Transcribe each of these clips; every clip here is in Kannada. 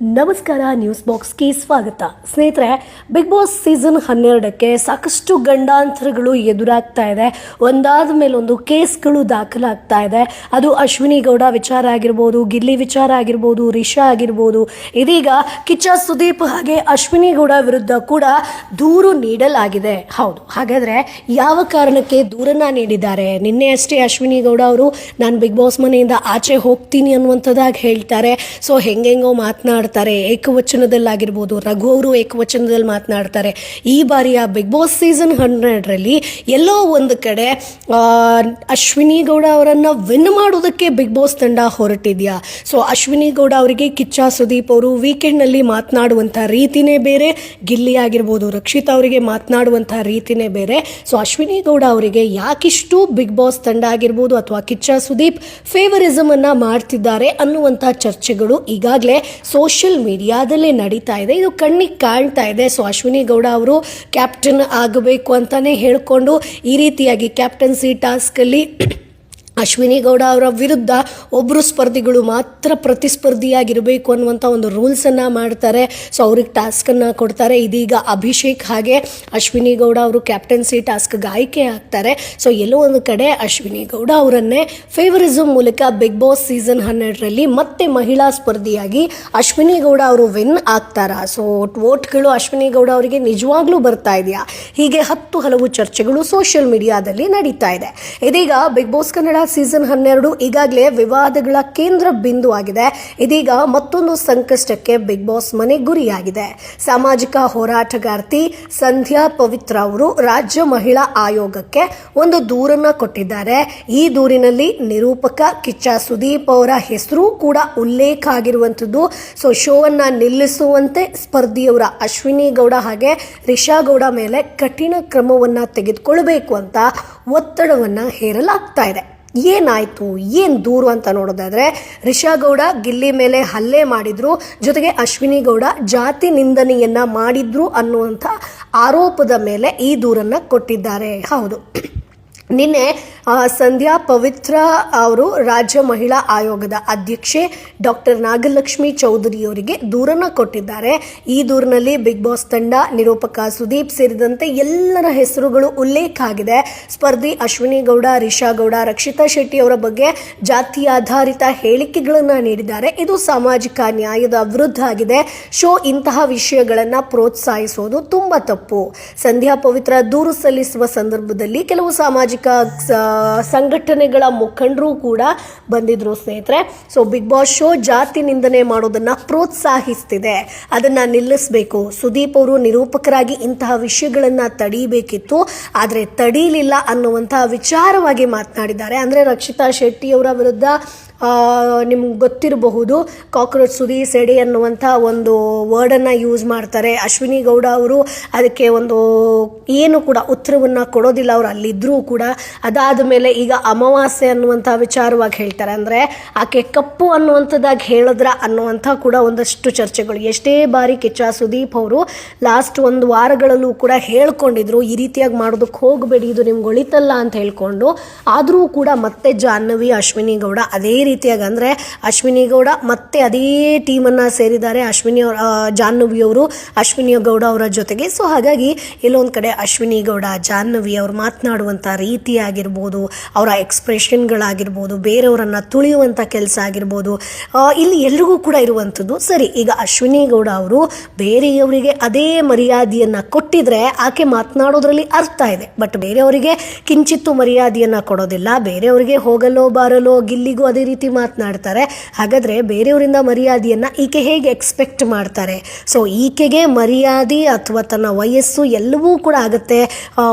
ನಮಸ್ಕಾರ ನ್ಯೂಸ್ ಬಾಕ್ಸ್ಗೆ ಸ್ವಾಗತ. ಸ್ನೇಹಿತರೆ ಬಿಗ್ ಬಾಸ್ ಸೀಸನ್ ಹನ್ನೆರಡಕ್ಕೆ ಸಾಕಷ್ಟು ಗಂಡಾಂತರಗಳು ಎದುರಾಗ್ತಾ ಇದೆ. ಒಂದಾದ ಮೇಲೊಂದು ಕೇಸ್ಗಳು ದಾಖಲಾಗ್ತಾ ಇದೆ. ಅದು ಅಶ್ವಿನಿ ಗೌಡ ವಿಚಾರ ಆಗಿರ್ಬೋದು, ಗಿಲ್ಲಿ ವಿಚಾರ ಆಗಿರ್ಬೋದು, ರಿಷಾ ಆಗಿರ್ಬೋದು. ಇದೀಗ ಕಿಚ್ಚ ಸುದೀಪ್ ಹಾಗೆ ಅಶ್ವಿನಿ ಗೌಡ ವಿರುದ್ಧ ಕೂಡ ದೂರು ನೀಡಲಾಗಿದೆ. ಹೌದು, ಹಾಗಾದ್ರೆ ಯಾವ ಕಾರಣಕ್ಕೆ ದೂರನ್ನ ನೀಡಿದ್ದಾರೆ? ನಿನ್ನೆ ಅಷ್ಟೇ ಅಶ್ವಿನಿ ಗೌಡ ಅವರು, ನಾನು ಬಿಗ್ ಬಾಸ್ ಮನೆಯಿಂದ ಆಚೆ ಹೋಗ್ತೀನಿ ಅನ್ನುವಂಥದ್ದಾಗಿ ಹೇಳ್ತಾರೆ. ಸೊ ಹೆಂಗೆಂಗೋ ಮಾತನಾಡ್ತಾರೆ ಏಕವಚನದಲ್ಲಾಗಿರ್ಬೋದು, ರಘು ಅವರು ಏಕವಚನದಲ್ಲಿ ಮಾತನಾಡ್ತಾರೆ. ಈ ಬಾರಿಯ ಬಿಗ್ ಬಾಸ್ ಸೀಸನ್ ಹಂಡ್ರೆಡ್ರಲ್ಲಿ ಎಲ್ಲೋ ಒಂದು ಕಡೆ ಅಶ್ವಿನಿ ಗೌಡ ಅವರನ್ನು ವಿನ್ ಮಾಡೋದಕ್ಕೆ ಬಿಗ್ ಬಾಸ್ ತಂಡ ಹೊರಟಿದೆಯಾ? ಸೊ ಅಶ್ವಿನಿ ಗೌಡ ಅವರಿಗೆ ಕಿಚ್ಚ ಸುದೀಪ್ ಅವರು ವೀಕೆಂಡ್ನಲ್ಲಿ ಮಾತನಾಡುವಂಥ ರೀತಿನೇ ಬೇರೆ, ಗಿಲ್ಲಿ ಆಗಿರ್ಬೋದು, ರಕ್ಷಿತ್ ಅವರಿಗೆ ಮಾತನಾಡುವಂಥ ರೀತಿನೇ ಬೇರೆ. ಸೊ ಅಶ್ವಿನಿ ಗೌಡ ಅವರಿಗೆ ಯಾಕಿಷ್ಟು ಬಿಗ್ ಬಾಸ್ ತಂಡ ಆಗಿರ್ಬೋದು ಅಥವಾ ಕಿಚ್ಚ ಸುದೀಪ್ ಫೇವರಿಸಮನ್ನು ಮಾಡ್ತಿದ್ದಾರೆ ಅನ್ನುವಂಥ ಚರ್ಚೆಗಳು ಈಗಾಗಲೇ ಸೋಷಿಯಲ್ ಮೀಡಿಯಾದಲ್ಲೇ ನಡೀತಾ ಇದೆ. ಇದು ಕಣ್ಣಿಗೆ ಕಾಣ್ತಾ ಇದೆ. ಸೊ, ಅಶ್ವಿನಿ ಗೌಡ ಅವರು ಕ್ಯಾಪ್ಟನ್ ಆಗಬೇಕು ಅಂತಲೇ ಹೇಳಿಕೊಂಡು ಈ ರೀತಿಯಾಗಿ ಕ್ಯಾಪ್ಟನ್ಸಿ ಟಾಸ್ಕಲ್ಲಿ ಅಶ್ವಿನಿ ಗೌಡ ಅವರ ವಿರುದ್ಧ ಒಬ್ಬರು ಸ್ಪರ್ಧಿಗಳು ಮಾತ್ರ ಪ್ರತಿಸ್ಪರ್ಧಿಯಾಗಿರಬೇಕು ಅನ್ನುವಂಥ ಒಂದು ರೂಲ್ಸನ್ನು ಮಾಡ್ತಾರೆ. ಸೊ ಅವ್ರಿಗೆ ಟಾಸ್ಕನ್ನು ಕೊಡ್ತಾರೆ. ಇದೀಗ ಅಭಿಷೇಕ್ ಹಾಗೆ ಅಶ್ವಿನಿ ಗೌಡ ಅವರು ಕ್ಯಾಪ್ಟನ್ಸಿ ಟಾಸ್ಕ್ಗೆ ಆಯ್ಕೆ ಆಗ್ತಾರೆ. ಸೊ ಎಲ್ಲೋ ಒಂದು ಕಡೆ ಅಶ್ವಿನಿ ಗೌಡ ಅವರನ್ನೇ ಫೇವರಿಸಮ್ ಮೂಲಕ ಬಿಗ್ ಬಾಸ್ ಸೀಸನ್ ಹನ್ನೆರಡರಲ್ಲಿ ಮತ್ತೆ ಮಹಿಳಾ ಸ್ಪರ್ಧಿಯಾಗಿ ಅಶ್ವಿನಿ ಗೌಡ ಅವರು ವಿನ್ ಆಗ್ತಾರ? ಸೊ ವೋಟ್ಗಳು ಅಶ್ವಿನಿ ಗೌಡ ಅವರಿಗೆ ನಿಜವಾಗ್ಲೂ ಬರ್ತಾ ಇದೆಯಾ? ಹೀಗೆ ಹತ್ತು ಹಲವು ಚರ್ಚೆಗಳು ಸೋಷಿಯಲ್ ಮೀಡಿಯಾದಲ್ಲಿ ನಡೀತಾ ಇದೆ. ಇದೀಗ ಬಿಗ್ ಬಾಸ್ ಕನ್ನಡ ಸೀಸನ್ ಹನ್ನೆರಡು ಈಗಾಗಲೇ ವಿವಾದಗಳ ಕೇಂದ್ರ ಬಿಂದು ಆಗಿದೆ. ಇದೀಗ ಮತ್ತೊಂದು ಸಂಕಷ್ಟಕ್ಕೆ ಬಿಗ್ ಬಾಸ್ ಮನೆ ಗುರಿಯಾಗಿದೆ. ಸಾಮಾಜಿಕ ಹೋರಾಟಗಾರ್ತಿ ಸಂಧ್ಯಾ ಪವಿತ್ರ ಅವರು ರಾಜ್ಯ ಮಹಿಳಾ ಆಯೋಗಕ್ಕೆ ಒಂದು ದೂರನ್ನ ಕೊಟ್ಟಿದ್ದಾರೆ. ಈ ದೂರಿನಲ್ಲಿ ನಿರೂಪಕ ಕಿಚ್ಚ ಸುದೀಪ್ ಅವರ ಹೆಸರು ಕೂಡ ಉಲ್ಲೇಖ ಆಗಿರುವಂಥದ್ದು. ಸೊ ಶೋವನ್ನ ನಿಲ್ಲಿಸುವಂತೆ ಸ್ಪರ್ಧಿಯವರ ಅಶ್ವಿನಿ ಗೌಡ ಹಾಗೆ ರಿಷಾ ಗೌಡ ಮೇಲೆ ಕಠಿಣ ಕ್ರಮವನ್ನ ತೆಗೆದುಕೊಳ್ಬೇಕು ಅಂತ ಒತ್ತಡವನ್ನು ಹೇರಲಾಗ್ತಾ ಇದೆ. ಏನಾಯ್ತು? ಏನು ದೂರು ಅಂತ ನೋಡೋದಾದರೆ ರಿಷಾ ಗೌಡ ಗಿಲ್ಲಿ ಮೇಲೆ ಹಲ್ಲೆ ಮಾಡಿದ್ರು. ಜೊತೆಗೆ ಅಶ್ವಿನಿ ಗೌಡ ಜಾತಿ ನಿಂದನೆಯನ್ನ ಮಾಡಿದ್ರು ಅನ್ನುವಂಥ ಆರೋಪದ ಮೇಲೆ ಈ ದೂರನ್ನ ಕೊಟ್ಟಿದ್ದಾರೆ. ಹೌದು. ನಿನ್ನೆ ಸಂಧ್ಯಾ ಪವಿತ್ರ ಅವರು ರಾಜ್ಯ ಮಹಿಳಾ ಆಯೋಗದ ಅಧ್ಯಕ್ಷೆ ಡಾಕ್ಟರ್ ನಾಗಲಕ್ಷ್ಮಿ ಚೌಧರಿ ಅವರಿಗೆ ದೂರನ್ನ ಕೊಟ್ಟಿದ್ದಾರೆ. ಈ ದೂರಿನಲ್ಲಿ ಬಿಗ್ ಬಾಸ್ ತಂಡ, ನಿರೂಪಕ ಸುದೀಪ್ ಸೇರಿದಂತೆ ಎಲ್ಲರ ಹೆಸರುಗಳು ಉಲ್ಲೇಖ ಆಗಿದೆ. ಸ್ಪರ್ಧಿ ಅಶ್ವಿನಿ ಗೌಡ, ರಿಷಾ ಗೌಡ, ರಕ್ಷಿತಾ ಶೆಟ್ಟಿ ಅವರ ಬಗ್ಗೆ ಜಾತಿ ಆಧಾರಿತ ಹೇಳಿಕೆಗಳನ್ನು ನೀಡಿದ್ದಾರೆ. ಇದು ಸಾಮಾಜಿಕ ನ್ಯಾಯದ ವಿರುದ್ಧ ಆಗಿದೆ. ಶೋ ಇಂತಹ ವಿಷಯಗಳನ್ನು ಪ್ರೋತ್ಸಾಹಿಸೋದು ತುಂಬಾ ತಪ್ಪು. ಸಂಧ್ಯಾ ಪವಿತ್ರ ದೂರು ಸಲ್ಲಿಸುವ ಸಂದರ್ಭದಲ್ಲಿ ಕೆಲವು ಸಾಮಾಜಿಕ ಸ- ಸಂಘಟನೆಗಳ ಮುಖಂಡರು ಕೂಡ ಬಂದಿದ್ರು ಸ್ನೇಹಿತರೆ. ಸೊ ಬಿಗ್ ಬಾಸ್ ಶೋ ಜಾತಿ ನಿಂದನೆ ಮಾಡೋದನ್ನ ಪ್ರೋತ್ಸಾಹಿಸ್ತಿದೆ. ಅದನ್ನ ನಿಲ್ಲಿಸಬೇಕು. ಸುದೀಪ್ ಅವರು ನಿರೂಪಕರಾಗಿ ಇಂತಹ ವಿಷಯಗಳನ್ನ ತಡೀಬೇಕಿತ್ತು. ಆದರೆ ತಡೀಲಿಲ್ಲ ಅನ್ನುವಂತಹ ವಿಚಾರವಾಗಿ ಮಾತನಾಡಿದ್ದಾರೆ. ಅಂದ್ರೆ ರಕ್ಷಿತಾ ಶೆಟ್ಟಿ ಅವರ ವಿರುದ್ಧ ನಿಮ್ಗೆ ಗೊತ್ತಿರಬಹುದು, ಕಾಕ್ರೋಚ್ ಸುದಿ ಸೆಡೆ ಅನ್ನುವಂಥ ಒಂದು ವರ್ಡನ್ನು ಯೂಸ್ ಮಾಡ್ತಾರೆ. ಅಶ್ವಿನಿ ಗೌಡ ಅವರು ಅದಕ್ಕೆ ಒಂದು ಏನು ಕೂಡ ಉತ್ತರವನ್ನು ಕೊಡೋದಿಲ್ಲ ಅವರು ಅಲ್ಲಿದ್ದರೂ ಕೂಡ. ಅದಾದ ಮೇಲೆ ಈಗ ಅಮಾವಾಸ್ಯೆ ಅನ್ನುವಂಥ ವಿಚಾರವಾಗಿ ಹೇಳ್ತಾರೆ. ಅಂದರೆ ಆಕೆ ಕಪ್ಪು ಅನ್ನುವಂಥದ್ದಾಗಿ ಹೇಳಿದ್ರ ಅನ್ನುವಂಥ ಕೂಡ ಒಂದಷ್ಟು ಚರ್ಚೆಗಳು. ಎಷ್ಟೇ ಬಾರಿ ಕಿಚ್ಚ ಸುದೀಪ್ ಅವರು ಲಾಸ್ಟ್ ಒಂದು ವಾರಗಳಲ್ಲೂ ಕೂಡ ಹೇಳ್ಕೊಂಡಿದ್ರು, ಈ ರೀತಿಯಾಗಿ ಮಾಡೋದಕ್ಕೆ ಹೋಗಬೇಡಿ, ಇದು ನಿಮ್ಗೆ ಒಳಿತಲ್ಲ ಅಂತ ಹೇಳ್ಕೊಂಡು. ಆದರೂ ಕೂಡ ಮತ್ತೆ ಜಾಹ್ನವಿ, ಅಶ್ವಿನಿ ಗೌಡ ಅದೇ ರೀತಿಯಾಗಿ ಅಂದರೆ ಅಶ್ವಿನಿ ಗೌಡ ಮತ್ತೆ ಅದೇ ಟೀಮನ್ನು ಸೇರಿದ್ದಾರೆ ಅಶ್ವಿನಿ ಅವರ ಜಾಹ್ನವಿ ಅವರು, ಅಶ್ವಿನಿ ಗೌಡ ಅವರ ಜೊತೆಗೆ. ಸೊ ಹಾಗಾಗಿ ಎಲ್ಲೊಂದು ಕಡೆ ಅಶ್ವಿನಿ ಗೌಡ, ಜಾಹ್ನವಿ ಅವರು ಮಾತನಾಡುವಂಥ ರೀತಿ ಆಗಿರ್ಬೋದು ಅವರ ಎಕ್ಸ್ಪ್ರೆಷನ್ಗಳಾಗಿರ್ಬೋದು ಬೇರೆಯವರನ್ನು ತುಳಿಯುವಂಥ ಕೆಲಸ ಆಗಿರ್ಬೋದು ಇಲ್ಲಿ ಎಲ್ರಿಗೂ ಕೂಡ ಇರುವಂಥದ್ದು. ಸರಿ, ಈಗ ಅಶ್ವಿನಿ ಗೌಡ ಅವರು ಬೇರೆಯವರಿಗೆ ಅದೇ ಮರ್ಯಾದೆಯನ್ನು ಕೊಟ್ಟಿದ್ರೆ ಆಕೆ ಮಾತನಾಡೋದ್ರಲ್ಲಿ ಅರ್ಥ ಇದೆ. ಬಟ್ ಬೇರೆಯವರಿಗೆ ಕಿಂಚಿತ್ತು ಮರ್ಯಾದೆಯನ್ನು ಕೊಡೋದಿಲ್ಲ. ಬೇರೆಯವರಿಗೆ ಹೋಗಲೋ, ಬಾರಲೋ, ಗಿಲ್ಲಿಗೂ ಅದೇ ಮಾತನಾಡ್ತಾರೆ. ಹಾಗಾದರೆ ಬೇರೆಯವರಿಂದ ಮರ್ಯಾದೆಯನ್ನು ಈಕೆ ಹೇಗೆ ಎಕ್ಸ್ಪೆಕ್ಟ್ ಮಾಡ್ತಾರೆ? ಸೊ ಈಕೆಗೆ ಮರ್ಯಾದೆ ಅಥವಾ ತನ್ನ ವಯಸ್ಸು ಎಲ್ಲವೂ ಕೂಡ ಆಗುತ್ತೆ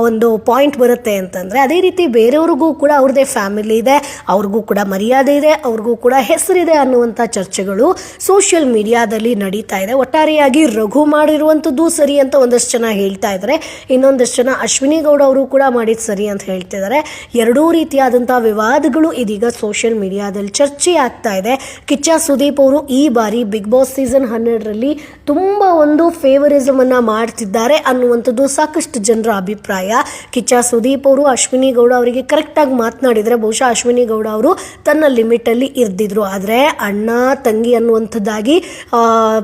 ಒಂದು ಪಾಯಿಂಟ್ ಬರುತ್ತೆ ಅಂತಂದರೆ, ಅದೇ ರೀತಿ ಬೇರೆಯವ್ರಿಗೂ ಕೂಡ ಅವ್ರದ್ದೇ ಫ್ಯಾಮಿಲಿ ಇದೆ, ಅವ್ರಿಗೂ ಕೂಡ ಮರ್ಯಾದೆ ಇದೆ, ಅವ್ರಿಗೂ ಕೂಡ ಹೆಸರಿದೆ ಅನ್ನುವಂಥ ಚರ್ಚೆಗಳು ಸೋಷಿಯಲ್ ಮೀಡಿಯಾದಲ್ಲಿ ನಡೀತಾ ಇದೆ. ಒಟ್ಟಾರೆಯಾಗಿ ರಘು ಮಾಡಿರುವಂಥದ್ದು ಸರಿ ಅಂತ ಒಂದಷ್ಟು ಜನ ಹೇಳ್ತಾ ಇದ್ದಾರೆ ಇನ್ನೊಂದಷ್ಟು ಜನ ಅಶ್ವಿನಿ ಗೌಡ ಅವರು ಕೂಡ ಮಾಡಿದ್ದು ಸರಿ ಅಂತ ಹೇಳ್ತಿದ್ದಾರೆ ಎರಡೂ ರೀತಿಯಾದಂಥ ವಿವಾದಗಳು ಇದೀಗ ಸೋಷಿಯಲ್ ಮೀಡಿಯಾದಲ್ಲಿ ಚರ್ಚೆ ಆಗ್ತಾ ಇದೆ. ಕಿಚ್ಚ ಸುದೀಪ್ ಅವರು ಈ ಬಾರಿ ಬಿಗ್ ಬಾಸ್ ಸೀಸನ್ ಹನ್ನೆರಡರಲ್ಲಿ ತುಂಬ ಒಂದು ಫೇವರಿಸಮನ್ನು ಮಾಡ್ತಿದ್ದಾರೆ ಅನ್ನುವಂಥದ್ದು ಸಾಕಷ್ಟು ಜನರ ಅಭಿಪ್ರಾಯ. ಕಿಚ್ಚ ಸುದೀಪ್ ಅವರು, ಅಶ್ವಿನಿ ಗೌಡ ಅವರಿಗೆ ಕರೆಕ್ಟಾಗಿ ಮಾತನಾಡಿದರೆ ಬಹುಶಃ ಅಶ್ವಿನಿ ಗೌಡ ಅವರು ತನ್ನ ಲಿಮಿಟಲ್ಲಿ ಇರ್ದಿದ್ರು. ಆದರೆ ಅಣ್ಣ, ತಂಗಿ ಅನ್ನುವಂಥದ್ದಾಗಿ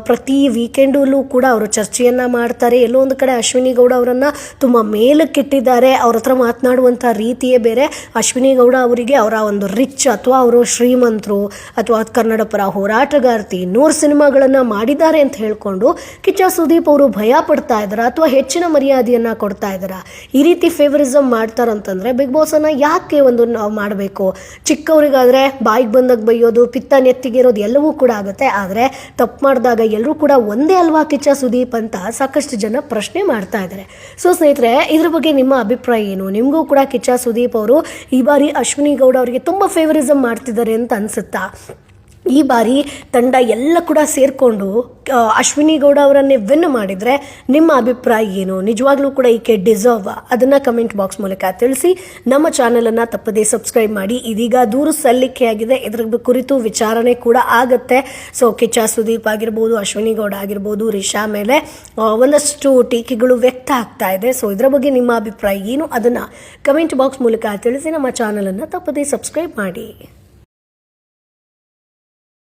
ಪ್ರತಿ ವೀಕೆಂಡಲ್ಲೂ ಕೂಡ ಅವರು ಚರ್ಚೆಯನ್ನ ಮಾಡ್ತಾರೆ. ಎಲ್ಲೋ ಒಂದು ಕಡೆ ಅಶ್ವಿನಿ ಗೌಡ ಅವರನ್ನ ತುಂಬ ಮೇಲಕ್ಕಿಟ್ಟಿದ್ದಾರೆ. ಅವ್ರ ಹತ್ರ ಮಾತನಾಡುವಂಥ ರೀತಿಯೇ ಬೇರೆ. ಅಶ್ವಿನಿ ಗೌಡ ಅವರಿಗೆ ಅವರ ಒಂದು ರಿಚ್ ಅಥವಾ ಅವರು ಶ್ರೀಮಂತರು ಅಥವಾ ಕನ್ನಡ ಪರ ಹೋರಾಟಗಾರ್ತಿ ನೂರು ಸಿನಿಮಾಗಳನ್ನು ಮಾಡಿದ್ದಾರೆ ಅಂತ ಹೇಳ್ಕೊಂಡು ಕಿಚ್ಚ ಸುದೀಪ್ ಅವರು ಭಯ ಪಡ್ತಾ ಇದ್ದಾರಾ ಅಥವಾ ಹೆಚ್ಚಿನ ಮರ್ಯಾದೆಯನ್ನ ಕೊಡ್ತಾ ಇದ್ದಾರಾ? ಈ ರೀತಿ ಫೇವರಿಸಮ್ ಮಾಡ್ತಾರಂತಂದ್ರೆ ಬಿಗ್ ಬಾಸ್ ಅನ್ನ ಯಾಕೆ ಒಂದು ನಾವು ಮಾಡಬೇಕು? ಚಿಕ್ಕವರಿಗಾದ್ರೆ ಬಾಯಿಗೆ ಬಂದಾಗ ಬೈಯೋದು, ಪಿತ್ತ ನೆತ್ತಿಗಿರೋದು ಎಲ್ಲವೂ ಕೂಡ ಆಗುತ್ತೆ. ಆದರೆ ತಪ್ಪು ಮಾಡಿದಾಗ ಎಲ್ಲರೂ ಕೂಡ ಒಂದೇ ಅಲ್ವಾ ಕಿಚ್ಚ ಸುದೀಪ್ ಅಂತ ಸಾಕಷ್ಟು ಜನ ಪ್ರಶ್ನೆ ಮಾಡ್ತಾ ಇದ್ದಾರೆ ಸೊ ಸ್ನೇಹಿತರೆ, ಇದ್ರ ಬಗ್ಗೆ ನಿಮ್ಮ ಅಭಿಪ್ರಾಯ ಏನು? ನಿಮಗೂ ಕೂಡ ಕಿಚ್ಚ ಸುದೀಪ್ ಅವರು ಈ ಬಾರಿ ಅಶ್ವಿನಿ ಗೌಡ ಅವರಿಗೆ ತುಂಬ ಫೇವರಿಸಮ್ ಮಾಡ್ತಿದ್ದಾರೆ ಅಂತ ಅನ್ಸುತ್ತಾ? ಈ ಬಾರಿ ತಂಡ ಎಲ್ಲ ಕೂಡ ಸೇರಿಕೊಂಡು ಅಶ್ವಿನಿ ಗೌಡ ಅವರನ್ನೇ ವಿನ್ ಮಾಡಿದರೆ ನಿಮ್ಮ ಅಭಿಪ್ರಾಯ ಏನು? ನಿಜವಾಗ್ಲೂ ಕೂಡ ಈಕೆ ಡಿಸರ್ವ್ ಅದನ್ನು ಕಮೆಂಟ್ ಬಾಕ್ಸ್ ಮೂಲಕ ತಿಳಿಸಿ. ನಮ್ಮ ಚಾನಲನ್ನು ತಪ್ಪದೇ ಸಬ್ಸ್ಕ್ರೈಬ್ ಮಾಡಿ. ಇದೀಗ ದೂರು ಸಲ್ಲಿಕೆಯಾಗಿದೆ ಇದರ ಕುರಿತು ವಿಚಾರಣೆ ಕೂಡ ಆಗುತ್ತೆ. ಸೊ ಕಿಚ್ಚ ಸುದೀಪ್ ಆಗಿರ್ಬೋದು, ಅಶ್ವಿನಿ ಗೌಡ ಆಗಿರ್ಬೋದು, ರಿಷಾ ಮೇಲೆ ಒಂದಷ್ಟು ಟೀಕೆಗಳು ವ್ಯಕ್ತ ಆಗ್ತಾ ಇದೆ. ಸೊ ಇದರ ಬಗ್ಗೆ ನಿಮ್ಮ ಅಭಿಪ್ರಾಯ ಏನು? ಅದನ್ನು ಕಮೆಂಟ್ ಬಾಕ್ಸ್ ಮೂಲಕ ತಿಳಿಸಿ. ನಮ್ಮ ಚಾನಲನ್ನು ತಪ್ಪದೇ ಸಬ್ಸ್ಕ್ರೈಬ್ ಮಾಡಿ.